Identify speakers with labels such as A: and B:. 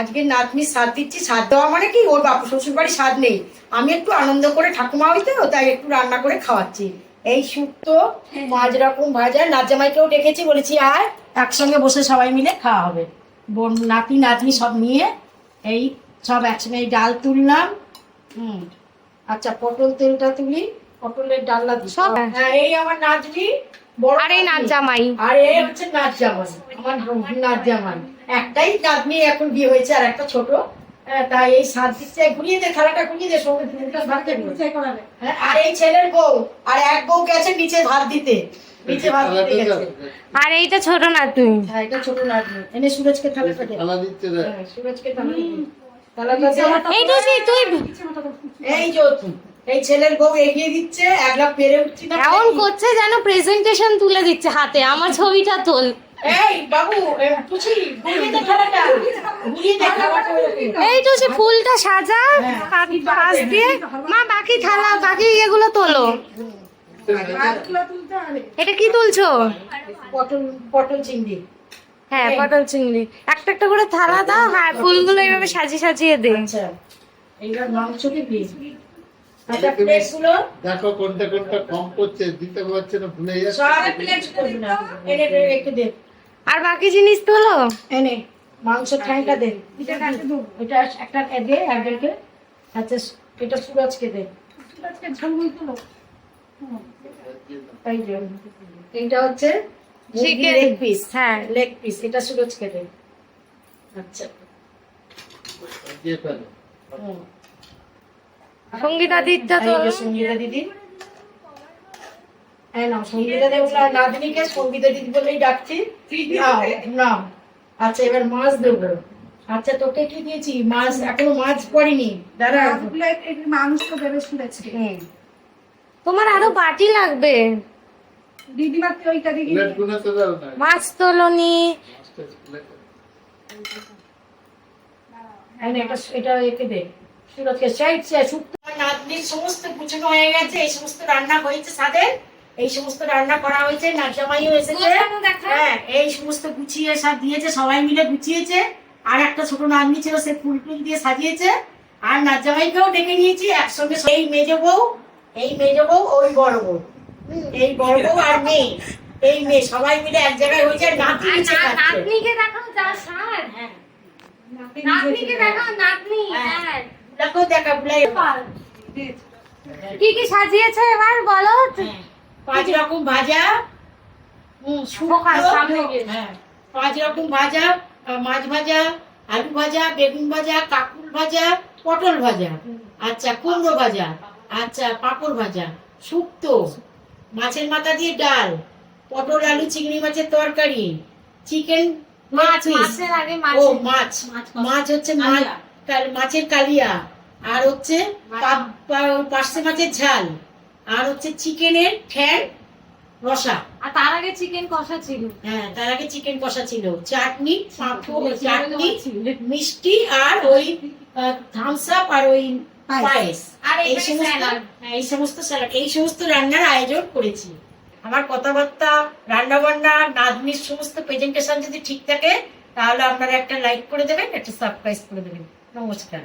A: আজকে নাতনি স্বাদ দিচ্ছি স্বাদ দেওয়া মানে কি? ওর বাপু শ্বশুর বাড়ি স্বাদ নেই। আমি একটু আনন্দ করে ঠাকুমা হইতে তাই একটু রান্না করে খাওয়াচ্ছি। এই শুক্তো পাঁচ রকম ভাজা নাজামাইকেও ডেকেছি বলেছি আর একসঙ্গে বসে সবাই মিলে খাওয়া হবে। বোন নাতি নাতনি সব নিয়ে এই সব একসঙ্গে ডাল তুললাম। হুম। আচ্ছা পটল তেলটা তুলি। পটলের ডালনা দিই
B: সব?
A: হ্যাঁ এই আমার নাতনি বড়
B: আর এই নাচ জামাই
A: আর এই হচ্ছে নাচ জামাই আমার নাচ জামাই একটাই নাতনি এখন বিয়ে হয়েছে আর একটা ছোট। হ্যাঁ, তাই এই সাত দিচ্ছে ঘুরিয়ে দে খেলাটা ঘুরিয়ে দে সঙ্গে ভাত হ্যাঁ, আর এই ছেলের বউ আর এক বউ গেছে নিচে ভাত দিতে। নিচে ভাত দিতে গেছে।
B: আর এইটা ছোট না তুই।
A: হ্যাঁ এটা ছোট নাতনি এনে সুরজকে থালাটা দে।
C: খেলা দিচ্ছে রে
A: হ্যাঁ, সুরজকে থালাটা দে। থালাটা দে।
B: এই টুসি তুই
A: এই যে এই ছেলের বউ এগিয়ে দিচ্ছে এক লাখ পেরে উঠছি না।
B: এমন করছে যেন প্রেজেন্টেশন তুলে দিচ্ছে হাতে আমার ছবিটা তোল।
A: এই বাবু ঘুরিয়ে ঘুরিয়ে।
B: এই টুসি ফুলটা সাজা
A: হ্যাঁ।
B: পাশ দিয়ে। মা বাকি থালা বাকি এগুলো তোলো। এটা কি তুলছো?
A: পটল পটল চিংড়ি।
B: হ্যাঁ পটল চিংড়ি। একটা একটা করে থালা দাও হ্যাঁ ফুলগুলো এইভাবে সাজিয়ে সাজিয়ে দে।
A: আচ্ছা। এইবার মাংসকে দিয়ে
C: দেখো কোনটা কোনটা কম করছে দিতে পারছে না ভুলে যাচ্ছে।
B: আর বাকি জিনিস তোলো?
A: এনে মাংস ঠ্যাংটা দে। এটা একটা দে একজনকে আচ্ছা এটা সুরজকে দে। এইটা হচ্ছে. লেগ পিস
B: হ্যাঁ।
A: লেগ পিস এটা সুরজকে দে। আচ্ছা।
C: দিয়ে।
B: সঙ্গীতা
A: সঙ্গীতা দিদি হ্যাঁ না সঙ্গীতা দেব না নাতনিকে সঙ্গীতা দিদি বলেই ডাকছি। নাও, নাও আচ্ছা এবার মাছ দেবো আচ্ছা তোকে কি দিয়েছি? মাছ এখনও মাছ পড়িনি। দাঁড়া।
D: মাংস দেবে শুনেছি।
B: তোমার আরও বাটি লাগবে।
D: দিদিমার ওইটা দিদি
B: মাছ তোলনি।
A: হ্যাঁ এটা এটা একে দে। সুরজকে সাইড সে সমস্ত গুছানো হয়ে গেছে এই সমস্ত রান্না হয়েছে সাদের এই সমস্ত রান্না করা হয়েছে নাচামাইও এসেছে। হ্যাঁ এই সমস্ত গুছিয়ে সব দিয়েছে সবাই মিলে গুছিয়েছে। আর একটা ছোট নাতনি ছিল সে ফুল টুল দিয়ে সাজিয়েছে। আর নাচামাইকেও ডেকে নিয়েছি একসঙ্গে এই মেজ বউ এই মেজ বউ ওই বড় বউ। এই বড় বউ আর মেয়ে এই মেয়ে সবাই মিলে এক জায়গায় হয়েছে আর নাতি।
B: নাতনিকে দেখাও যা সার।
A: হ্যাঁ।
B: নাতনিকে দেখাও নাতনি
A: হ্যাঁ।
B: হ্যাঁ।
A: দেখো দেখা বুলাই।
B: কি কি সাজিয়েছে এবার বলো?
A: হ্যাঁ, পাঁচ রকম ভাজা হ্যাঁ, পাঁচ রকম ভাজা মাছ ভাজা আলু ভাজা বেগুন ভাজা কাকুল ভাজা পটল ভাজা আচ্ছা কুমড়ো ভাজা আচ্ছা পাঁপড় ভাজা শুক্তো মাছের মাথা দিয়ে ডাল পটল আলু চিংড়ি মাছের তরকারি চিকেন
B: মাছ মাছের আগে মাছ।
A: মাছ মাছ হচ্ছে মাছ মাছের কালিয়া। আর হচ্ছে পা- পা- মাছের ঝাল। আর হচ্ছে চিকেনের ঠ্যাং রসা
B: আর তার আগে চিকেন কষা ছিল।
A: হ্যাঁ তার আগে চিকেন কষা ছিল। চাটনি চাটনি মিষ্টি আর ওই থামস আপ আর ওই পায়েস।
B: আর
A: এই সমস্ত হ্যাঁ, এই সমস্ত স্যালাড এই সমস্ত রান্নার আয়োজন করেছি। আমার কথাবার্তা রান্না বান্না নাতনির সমস্ত প্রেজেন্টেশন যদি ঠিক থাকে তাহলে আপনারা একটা লাইক করে দেবেন একটা সাবস্ক্রাইব করে দেবেন। নমস্কার।